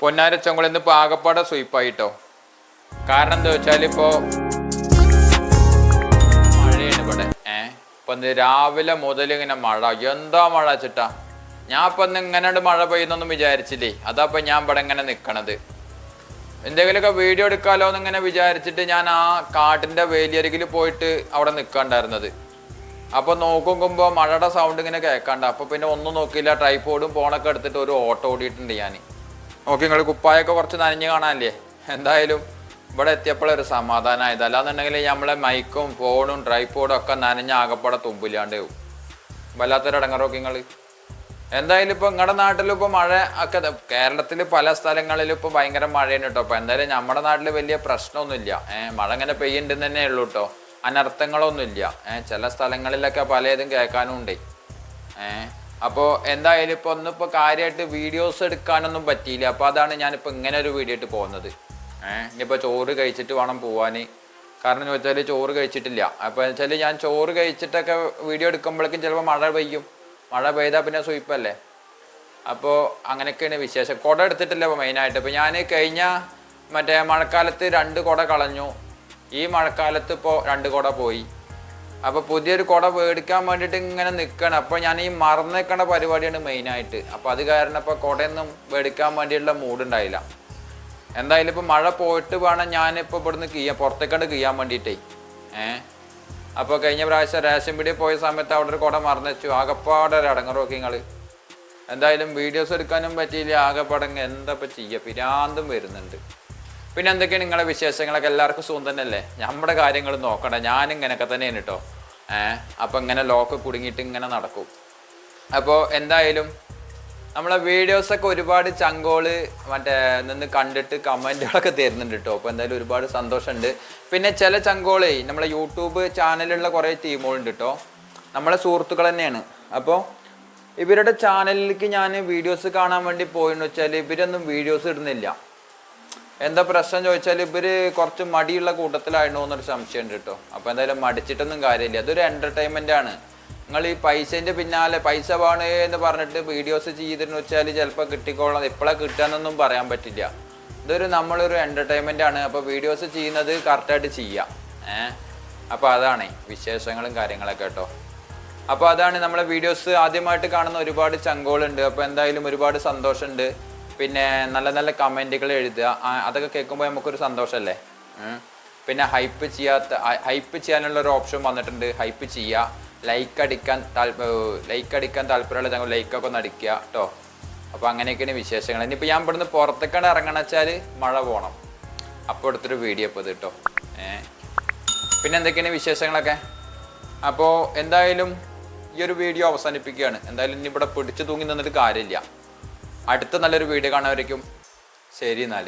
പൊന്നാര ചങ്കുളം ഇന്ന് പാകപ്പാടെ സ്വീപ്പായിട്ടോ? കാരണം എന്താ വെച്ചാൽ ഇപ്പോൾ മഴയാണ് ഇവിടെ. ഏ? ഇപ്പൊ രാവിലെ മുതൽ ഇങ്ങനെ മഴ. എന്താ മഴ ചിട്ടാ? ഞാൻ ഇപ്പൊ ഇന്ന് ഇങ്ങനെ മഴ പെയ്യുന്നൊന്നും വിചാരിച്ചില്ലേ? അതാ ഇപ്പൊ ഞാൻ ഇവിടെ ഇങ്ങനെ നിൽക്കണത് എന്തെങ്കിലുമൊക്കെ വീഡിയോ എടുക്കാലോ എന്ന് ഇങ്ങനെ വിചാരിച്ചിട്ട് ഞാൻ ആ കാട്ടിന്റെ വേലിയരികിൽ പോയിട്ട് അവിടെ നിൽക്കണ്ടായിരുന്നത് അപ്പൊ നോക്കുമ്പോൾ മഴയുടെ സൗണ്ട് ഇങ്ങനെ കേൾക്കണ്ട. അപ്പൊ പിന്നെ ഒന്നും നോക്കിയില്ല ട്രൈപ്പോഡും ഫോണൊക്കെ എടുത്തിട്ട് ഒരു ഓട്ടോ ഓടിയിട്ടുണ്ട് ഞാൻ നോക്കി നിങ്ങൾ കുപ്പായൊക്കെ കുറച്ച് നനഞ്ഞ് കാണാനല്ലേ? എന്തായാലും ഇവിടെ എത്തിയപ്പോഴൊരു സമാധാനമായത് അല്ലാന്നുണ്ടെങ്കിൽ നമ്മളെ മൈക്കും ഫോണും ട്രൈപ്പോഡും ഒക്കെ നനഞ്ഞ ആകപ്പാടെ തുമ്പില്ലാണ്ട് പോകും വല്ലാത്തൊരു ഇടങ്ങറൊക്കെ നിങ്ങൾ എന്തായാലും ഇപ്പോൾ നിങ്ങളുടെ നാട്ടിലും ഇപ്പോൾ മഴ ഒക്കെ കേരളത്തിൽ പല സ്ഥലങ്ങളിലും ഇപ്പോൾ ഭയങ്കര മഴയാണ് കേട്ടോ അപ്പോൾ എന്തായാലും നമ്മുടെ നാട്ടിൽ വലിയ പ്രശ്നമൊന്നുമില്ല. ഏഹ് മഴ ഇങ്ങനെ പെയ്യുന്നുണ്ടെന്ന് തന്നെ ഉള്ളൂ കേട്ടോ അനർത്ഥങ്ങളൊന്നുമില്ല. ഏഹ് ചില സ്ഥലങ്ങളിലൊക്കെ പലതും കേൾക്കാനും ഉണ്ട് ഏഹ് അപ്പോൾ എന്തായാലും ഇപ്പൊ ഒന്നിപ്പോ കാര്യമായിട്ട് വീഡിയോസ് എടുക്കാനൊന്നും പറ്റിയില്ല. അപ്പോൾ അതാണ് ഞാനിപ്പോൾ ഇങ്ങനെ ഒരു വീഡിയോ ഇട്ട് പോകുന്നത്. ഏഹ് ഇനിയിപ്പോൾ ചോറ് കഴിച്ചിട്ട് വേണം പോവാൻ കാരണം എന്ന് വെച്ചാൽ ചോറ് കഴിച്ചിട്ടില്ല. അപ്പോൾ വെച്ചാൽ ഞാൻ ചോറ് കഴിച്ചിട്ടൊക്കെ വീഡിയോ എടുക്കുമ്പോഴേക്കും ചിലപ്പോൾ മഴ പെയ്യും. മഴ പെയ്താൽ പിന്നെ സുയിപ്പല്ലേ അപ്പോൾ അങ്ങനെയൊക്കെയാണ് വിശേഷം. കുട എടുത്തിട്ടില്ല ഇപ്പോൾ മെയിനായിട്ട് ഇപ്പോൾ ഞാൻ കഴിഞ്ഞ മറ്റേ മഴക്കാലത്ത് രണ്ട് കുട കളഞ്ഞു. ഈ മഴക്കാലത്ത് ഇപ്പോൾ രണ്ട് കുട പോയി. അപ്പോൾ പുതിയൊരു കുട മേടിക്കാൻ വേണ്ടിയിട്ട് ഇങ്ങനെ നിൽക്കണം അപ്പോൾ ഞാൻ ഈ മറന്നേക്കണ പരിപാടിയാണ് മെയിനായിട്ട് അപ്പോൾ അത് കാരണം ഇപ്പോൾ കുടയൊന്നും മേടിക്കാൻ വേണ്ടിയുള്ള മൂഡുണ്ടായില്ല എന്തായാലും ഇപ്പൊ മഴ പോയിട്ട് വേണം ഞാനിപ്പോ ഇവിടുന്ന് കീയാൻ പുറത്തേക്കണ്ട് കീയാൻ വേണ്ടിയിട്ടേ. ഏ? അപ്പോൾ കഴിഞ്ഞ പ്രാവശ്യം റേഷൻ പീടിയ പോയ സമയത്ത് അവിടെ ഒരു കുട മറന്നു ആകപ്പാടെ അടങ്ങറോക്കി നിങ്ങൾ. എന്തായാലും വീഡിയോസ് എടുക്കാനും പറ്റിയില്ല. ആകെപ്പാടങ്ങ് എന്താ ഇപ്പൊ ചെയ്യുക പിരാന്തും വരുന്നുണ്ട്. പിന്നെ എന്തൊക്കെയാണ് നിങ്ങളെ വിശേഷങ്ങളൊക്കെ? എല്ലാവർക്കും സുഖം തന്നെയല്ലേ? നമ്മുടെ കാര്യങ്ങൾ നോക്കണ്ട. ഞാൻ ഇങ്ങനെയൊക്കെ തന്നെയാണ് കേട്ടോ ഏഹ് അപ്പൊ ഇങ്ങനെ ലോക്ക് കുടുങ്ങിയിട്ട് ഇങ്ങനെ നടക്കും. അപ്പോൾ എന്തായാലും നമ്മളെ വീഡിയോസൊക്കെ ഒരുപാട് ചങ്കോൾ മറ്റേ നിന്ന് കണ്ടിട്ട് കമന്റുകളൊക്കെ തരുന്നുണ്ട് കേട്ടോ അപ്പോൾ എന്തായാലും ഒരുപാട് സന്തോഷമുണ്ട്. പിന്നെ ചില ചങ്കോളേ നമ്മളെ യൂട്യൂബ് ചാനലിലുള്ള കുറേ ടീമുകളുണ്ട് കേട്ടോ നമ്മളെ സുഹൃത്തുക്കൾ തന്നെയാണ്. അപ്പോൾ ഇവരുടെ ചാനലിലേക്ക് ഞാൻ വീഡിയോസ് കാണാൻ വേണ്ടി പോയെന്ന് വെച്ചാൽ ഇവരൊന്നും വീഡിയോസ് ഇടുന്നില്ല. എന്താ പ്രശ്നം ചോദിച്ചാൽ ഇവർ കുറച്ച് മടിയുള്ള കൂട്ടത്തിലായിരുന്നു എന്നൊരു സംശയം ഉണ്ട് കേട്ടോ അപ്പൊ എന്തായാലും മടിച്ചിട്ടൊന്നും കാര്യമില്ല. അതൊരു എന്റർടൈൻമെന്റ് ആണ്. നിങ്ങൾ ഈ പൈസന്റെ പിന്നാലെ പൈസ വേണേ എന്ന് പറഞ്ഞിട്ട് വീഡിയോസ് ചെയ്തിരുന്നു വെച്ചാൽ ചിലപ്പോൾ കിട്ടിക്കോളാം. എപ്പോഴാണ് കിട്ടുകയെന്നൊന്നും പറയാൻ പറ്റില്ല. ഇതൊരു നമ്മളൊരു എന്റർടൈൻമെന്റ് ആണ്. അപ്പൊ വീഡിയോസ് ചെയ്യുന്നത് കറക്റ്റായിട്ട് ചെയ്യാം. ഏഹ് അപ്പൊ അതാണ് വിശേഷങ്ങളും കാര്യങ്ങളൊക്കെ കേട്ടോ അപ്പോൾ അതാണ് നമ്മളെ വീഡിയോസ് ആദ്യമായിട്ട് കാണുന്ന ഒരുപാട് ചങ്കോളുണ്ട് അപ്പോൾ എന്തായാലും ഒരുപാട് സന്തോഷമുണ്ട്. പിന്നെ നല്ല നല്ല കമന്റുകൾ എഴുതുക. അതൊക്കെ കേൾക്കുമ്പോൾ നമുക്കൊരു സന്തോഷമല്ലേ പിന്നെ ഹൈപ്പ് ചെയ്യാത്ത ഹൈപ്പ് ചെയ്യാനുള്ള ഒരു ഓപ്ഷൻ വന്നിട്ടുണ്ട്. ഹൈപ്പ് ചെയ്യുക ലൈക്ക് അടിക്കാൻ ലൈക്ക് അടിക്കാൻ താല്പര്യമുള്ള ഞങ്ങൾ ലൈക്കൊക്കെ ഒന്ന് അടിക്കുക കേട്ടോ അപ്പോൾ അങ്ങനെയൊക്കെയാണ് വിശേഷങ്ങൾ. ഇനിയിപ്പോൾ ഞാൻ ഇവിടുന്ന് പുറത്തേക്കാണ് ഇറങ്ങണം വെച്ചാൽ മഴ പോകണം അപ്പോൾ എടുത്തൊരു വീഡിയോ ഇപ്പോൾ ഇത് കേട്ടോ ഏഹ് പിന്നെ എന്തൊക്കെയാണ് വിശേഷങ്ങളൊക്കെ? അപ്പോൾ എന്തായാലും ഈ ഒരു വീഡിയോ അവസാനിപ്പിക്കുകയാണ്. എന്തായാലും ഇനി ഇവിടെ പിടിച്ചു തൂങ്ങി നിന്നിട്ട് കാര്യമില്ല. അടുത്ത നല്ലൊരു വീഡിയോ കാണാമായിരിക്കും ശരി എന്നാൽ.